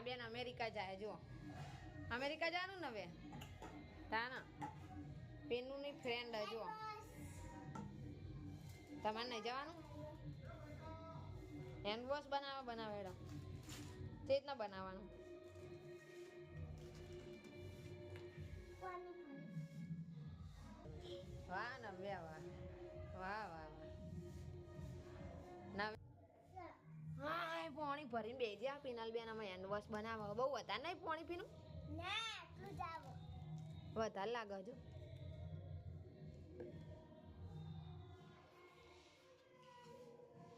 આ બેન અમેરિકા જાય જો અમેરિકા જવાનું ને હવે? તાના. પેનુની ફ્રેન્ડ જો તમારે નહીં જવાનું? હેન્ડ વોશ બનાવવા બનાવેડો તે રીતના બનાવવાનું. વાહ નવ્યા વાહ. વાહ વાહ. ભરીને બેસી આ પિનલ બેન અમે હેન્ડ વોશ બનાવો. બહુ વધારે નહીં પાણી પીનું? વધારે લાગે હજુ?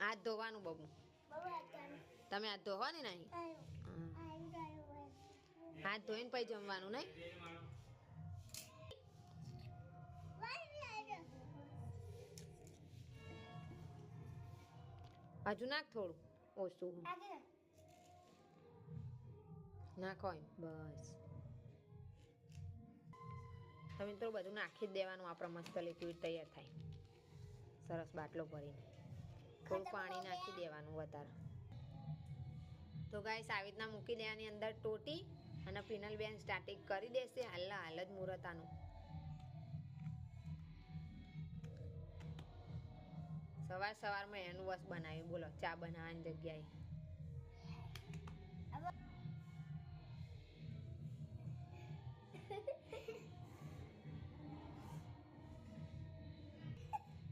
હાથ ધોવાનું બબુ. તમે હાથ ધોવો ને નહીં? હાથ ધોઈને પછી જમવાનું નહીં? હજુ નાખ થોડું. ઓછું નાખો એમ બસ તો બધું નાખી જ દેવાનું આપણે મસ્ત લિક્વિડ તૈયાર થાય સરસ બાટલો ભરીને થોડું પાણી નાખી દેવાનું વધારે તો ગાઈસ આવી રીતના મૂકી દેવાની અંદર ટોટી અને ફિનલ બેન સ્ટાર્ટિંગ કરી દેશે હાલના હાલ જ મુહૂર્તાનું સવાર સવારમાં હેન્ડ વોશ બનાવ્યું. બોલો ચા બનાવવાની જગ્યાએ.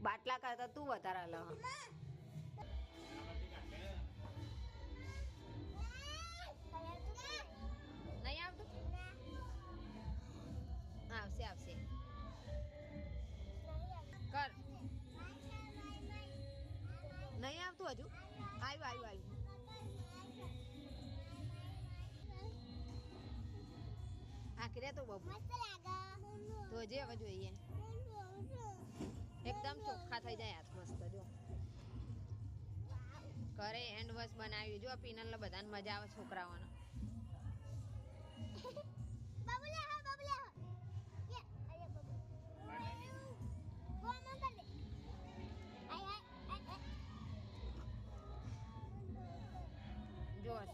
બાટલા કરતા તું વધારે લ. આવતું આવ્યું આવ્યું આવ્યું. આખરે તો બબુ. તો જે હવે જોઈએ. એકદમ ચોખ્ખા થઈ જાય હાથ મસ્ત, જો. ઘરે હેન્ડ વોશ બનાવ્યું. જો પીનલ બધાને મજા આવે છોકરાઓને.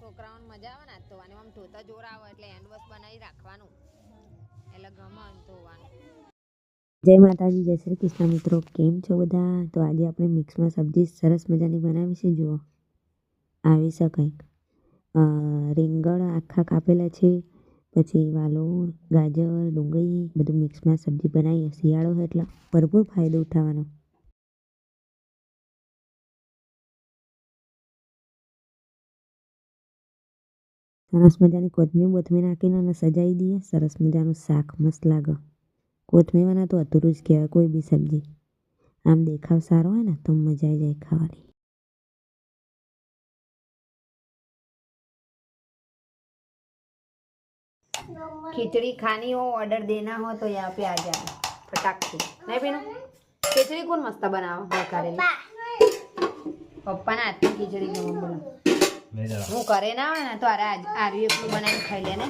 છોકરાઓને મજા આવે ને ધોવાની. આમ ધોતા જોર આવે એટલે હેન્ડ વોશ બનાવી રાખવાનું. એટલે ગમે ધોવાનું. જય માતાજી, જય શ્રી કૃષ્ણ મિત્રો. કેમ છો બધા? તો આજે આપણે મિક્સમાં સબ્જી સરસ મજાની બનાવી છે જુઓ, આવી શકાય રીંગણ આખા કાપેલા છે. પછી વાલોર ગાજર, ડુંગળી, બધું મિક્સમાં સબ્જી બનાવીએ. શિયાળો એટલે ભરપૂર ફાયદો ઉઠાવવાનો. સરસ મજાની કોથમીર બોથમીર નાખીને અને સજાવી દઈએ સરસ મજાનું શાક મસ્ત લાગે કોથમીરના તો અધૂરું જ કહેવાય કોઈ બી સબ્જી આમ દેખાવ સારો હોય ને તો મજા આવી જાય ખાવાની खिचड़ी खानी हो ऑर्डर देना हो तो यहाँ पे आ जाए फटाक से नहीं पीना खिचड़ी कौन मस्त बनावा बेकारेली પપ્પાના હાથની ખીચડી ગમે બોલો હું કરે ના હોય ને તો અરે આજ આર્યું એકલું બનાવીને ખાઈ લે ને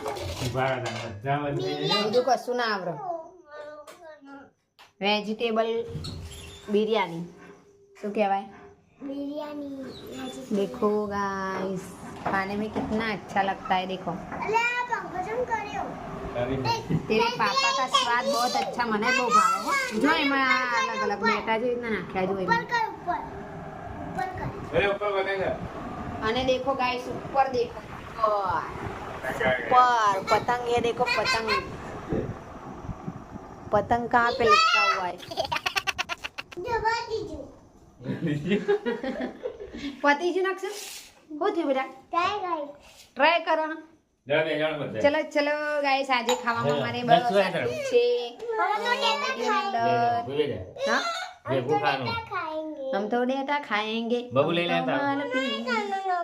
બીજું કશું ના આવડે વેજીટેબલ બિરયાની શું કહેવાય देखो गाइस खाने में कितना अच्छा लगता है देखो तेरे पापा का स्वाद बहुत अच्छा મને બહુ ભાવે હો જો એમાં આ અલગ અલગ બેટા છે રીતના નાખ્યા જો એમાં અને देखो गाइस ऊपर देखो पर पतंग ये देखो पतंग पतंग कहाँ पे लटका हुआ है પતિ છે નાખશે હું થયું બેટા ટ્રાય કરો ચલો ચલો ગાઈસ આજે ખાવામાં મારે બસ આટલું છે હા हम तो डेटा खाएंगे बबू ले लेता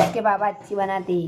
उसके पापा अच्छी बनाती